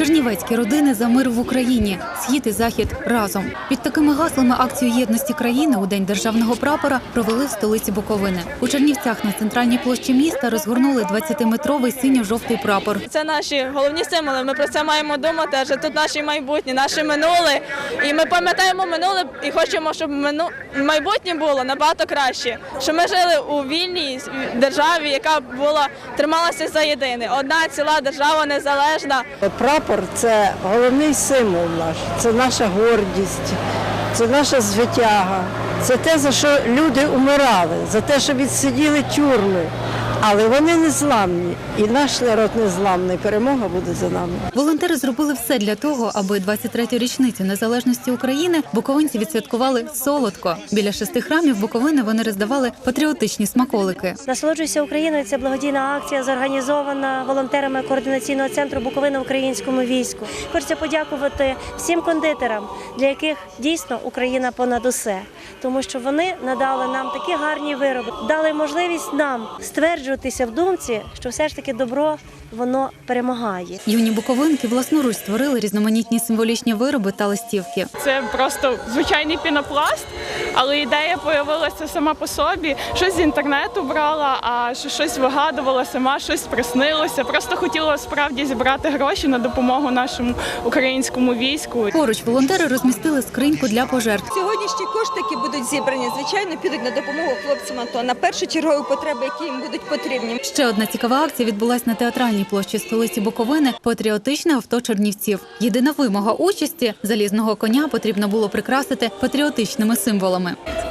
Чернівецькі родини за мир в Україні. Схід і захід разом. Під такими гаслами акцію єдності країни у день державного прапора провели в столиці Буковини. У Чернівцях на центральній площі міста розгорнули 20-метровий синьо-жовтий прапор. Це наші головні символи. Ми про це маємо думати, адже тут наші майбутнє, наше минуле. І ми пам'ятаємо минуле і хочемо, щоб мину... майбутнє було набагато краще. що ми жили у вільній державі, яка була трималася за єдине. Одна ціла держава незалежна. Прапор це головний символ наш, це наша гордість, це наша звитяга, це те, за що люди умирали, за те, що відсиділи тюрми. Але вони не зламні, і наш народ не зламний. Перемога буде за нами. Волонтери зробили все для того, аби 23-ю річницю незалежності України буковинці відсвяткували солодко. Біля шести храмів Буковини вони роздавали патріотичні смаколики. Насолоджуйся Україною. Це благодійна акція, зорганізована волонтерами координаційного центру Буковина в українському війську. Хочеться подякувати всім кондитерам, для яких дійсно Україна понад усе, тому що вони надали нам такі гарні вироби, дали можливість нам стверджуватися в думці, що все ж таки добро воно перемагає. Юні буковинки власноруч створили різноманітні символічні вироби та листівки. Це просто звичайний пінопласт, але ідея з'явилася сама по собі. Щось з інтернету брала, а щось вигадувала сама, щось приснилося. Просто хотіла справді зібрати гроші на допомогу нашому українському війську. Поруч волонтери розмістили скриньку для пожертв. Сьогоднішні кошти, які будуть зібрані, звичайно, підуть на допомогу хлопцям АТО, на першочергові потреби, які їм будуть потрібні. Ще одна цікава акція відбулась на театральній площі столиці Буковини патріотичне авто чернівців. Єдина вимога участі залізного коня потрібно було прикрасити патріотичними символами.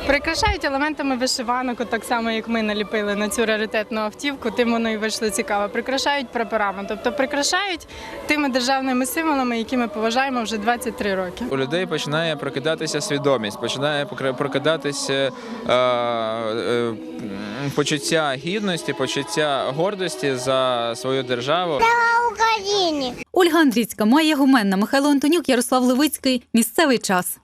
Прикрашають елементами вишиванок, так само як ми наліпили на цю раритетну автівку, тим воно і вийшло цікаво. Прикрашають прапорами, тобто прикрашають тими державними символами, які ми поважаємо вже 23 роки. У людей починає прокидатися свідомість, починає прокидатися е, е, почуття гідності, почуття гордості за свою державу. Ольга Андрійська, Майя Гуменна, Михайло Антонюк, Ярослав Левицький. Місцевий час.